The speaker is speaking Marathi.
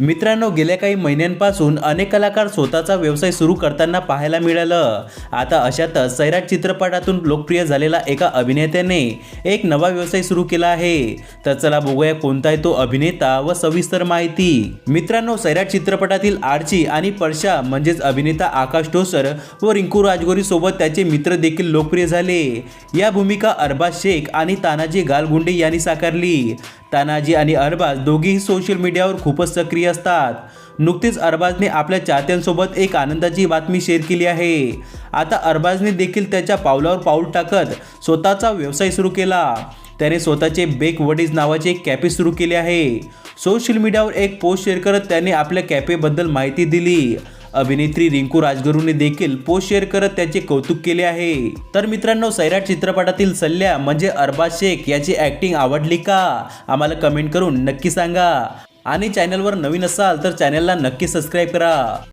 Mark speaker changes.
Speaker 1: मित्रांनो गेल्या काही महिन्यांपासून अनेक कलाकार स्वतःचा व्यवसाय सुरू करताना पाहायला मिळालं. आता अशातच सैराट चित्रपटातून लोकप्रिय झालेला एका अभिनेत्याने एक नवा व्यवसाय सुरू केला आहे. तर चला बघूया कोणता आहे तो अभिनेता व सविस्तर माहिती. मित्रांनो सैराट चित्रपटातील आर्ची आणि परशा म्हणजेच अभिनेता आकाश ढोसर व रिंकू राजगोरी सोबत त्याचे मित्र देखील लोकप्रिय झाले. या भूमिका अरबाज शेख आणि तानाजी गालगुंडे यांनी साकारली. तानाजी आणि अरबाज दोघेही सोशल मीडियावर खूपच सक्रिय असतात. नुकतीच अरबाजने आपल्या चाहत्यांसोबत एक आनंदाची बातमी शेअर केली आहे. आता अरबाजने देखील त्याच्या पावलावर पाऊल टाकत स्वतःचा व्यवसाय सुरू केला. त्याने स्वतःचे बेक वडीज नावाचे एक कॅफे सुरू केले आहे. सोशल मीडियावर एक पोस्ट शेअर करत त्याने आपल्या कॅफेबद्दल माहिती दिली. अभिनेत्री रिंकू राजगुरूने देखील पोस्ट शेअर करत त्याचे कौतुक केले आहे. तर मित्रांनो सैराट चित्रपटातील सल्ल्या म्हणजे अरबाज शेख याची ॲक्टिंग आवडली का? आम्हाला कमेंट करून नक्की सांगा. आणि चॅनलवर नवीन असाल तर चॅनलला नक्की सबस्क्राईब करा.